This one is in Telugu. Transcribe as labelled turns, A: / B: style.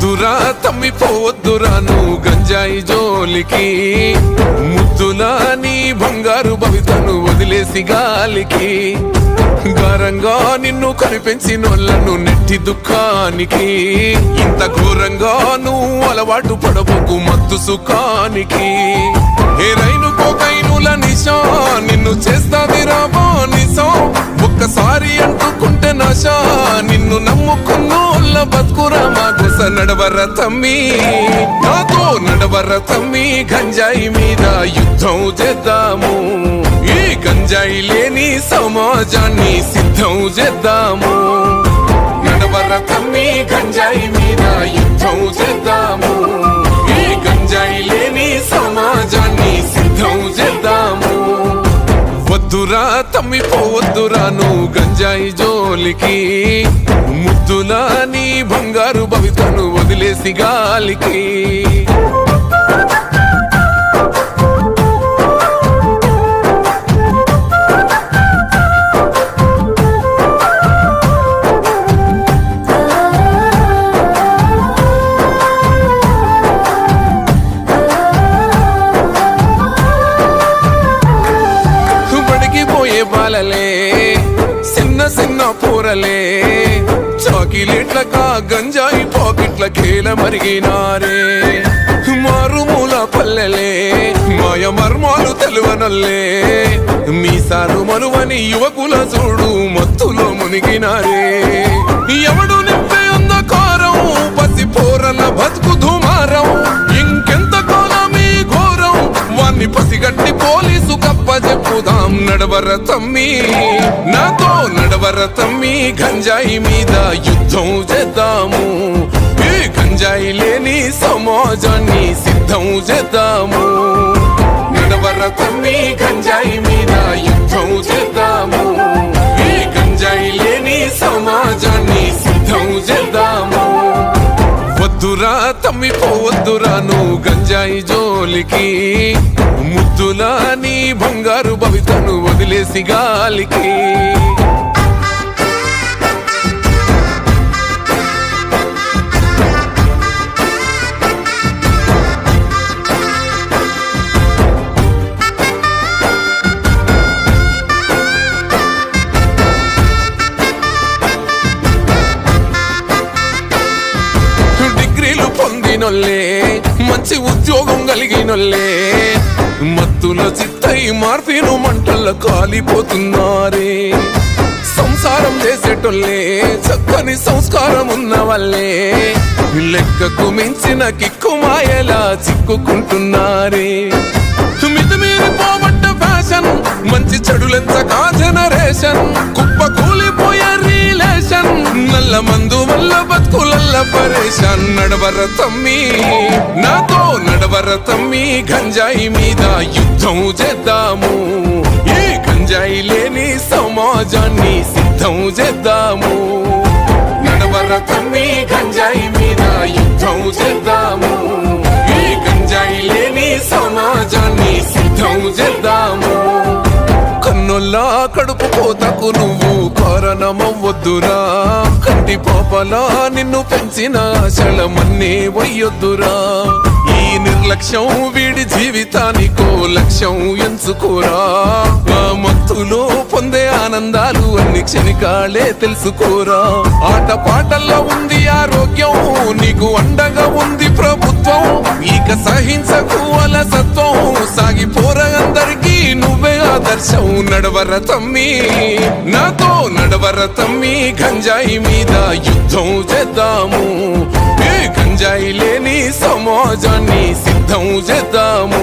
A: వద్దురా తమ్మి పోవద్దురా నువ్వు గంజాయి జోలికి. ముద్దులా నీ బంగారు భవితను వదిలేసి గాలికి. గారంగా నిన్ను కనిపెంచినోళ్ళను నెట్టి దుఃఖానికి. ఇంత ఘోరంగా నువ్వు అలవాటు పడబోకు మత్తు సుఖానికి. ఏ రైలు కోకైనుల నిశా నిన్ను చేస్తాది రామా నిశా. ఒక్కసారి అంటుకుంటే నశా నిన్ను నమ్ముకున్నోళ్ళ బతుకురా మా నడవర తమ్మి? నాతో నడవర తమ్మి? గంజాయి మీద యుద్ధం చేద్దాము. ఈ గంజాయి లేని సమాజాన్ని సిద్ధం చేద్దాము. నడవర తమ్మి? గంజాయి మీద యుద్ధం చేద్దాము. ఈ గంజాయి లేని సమాజాన్ని సిద్ధం చేద్దాము. వద్దురా తమ్మి పోవద్దురా నువ్వు గంజాయి జోలికి. ముద్దులా నీ బంగారు భవితను వదిలేసి గాలికి. పాలలే. సిన్న పూరలే చాకిలెట్లకా గంజాయి పాకెట్ల కేల మరిగినారే. మారుమూల పల్లెలే మాయ మర్మాలు తెలువనల్లే. మీసారు మనువని యువకుల చూడు మత్తులో మునిగినారే. ఎవడు నింపే అంధకారం పసి పోరల నడవర తమ్మి నాతో నడవర తమ్మి గంజాయి మీద యుద్ధం చేద్దాము. ఈ గంజాయి లేని సమాజాన్ని సిద్ధం చేద్దాము. నడవర తమ్మి గంజాయి మీద యుద్ధం చేద్దాం తమ్మి పోవద్దురా నువ్వు గంజాయి జోలికి. ముద్దులా నీ బంగారు భవితను వదిలేసి గాలికి. పొందినొల్లే మంచి ఉద్యోగం కలిగినొల్లే మత్తుల చిత్తై మార్పిను మంటల్లో కాలిపోతున్నారే. సంసారం చేసేటోళ్ళే చక్కని సంస్కారం ఉన్న వల్లే లెక్కకు మించిన కిక్కు మాయలా చిక్కుకుంటున్నారే. మితిమీరి పోవట్ట ఫ్యాషన్ మంచి చెడులెంచగా జనరేషన్. కుప్ప వల్ల మందు వల్ల బతుకులల్ల పరేషాన్ నడవర తమ్మి. నాతో నడవర తమ్మి గంజాయి మీద యుద్ధం చేద్దాము. ఈ గంజాయి లేని సమాజాన్ని సిద్ధం చేద్దాము. నడవర తమ్మి గంజాయి మీద యుద్ధం చేద్దాము. కోతకు నువ్వు కారణమవ్వద్దురా. కంటి పాపలా నిన్ను పెంచిన ఆశలమన్నీ వయ్యొద్దురా. ఈ నిర్లక్ష్యం వీడి జీవితానికో లక్ష్యం ఎంచుకోరా. మా మత్తులో పొందే ఆనందాలు అన్ని క్షణికాలే తెలుసుకోరా. ఆట పాటల్లో ఉంది ఆరోగ్యం నీకు అండగా ఉంది ప్రభుత్వం. ఇక సహించకు అలా నువ్వే నడవర తమ్మి నాతో నడవర తమ్మి గంజాయి మీద యుద్ధం చేద్దాము. ఏ గంజాయి లేని సమాజాన్ని సిద్ధం చేద్దాము.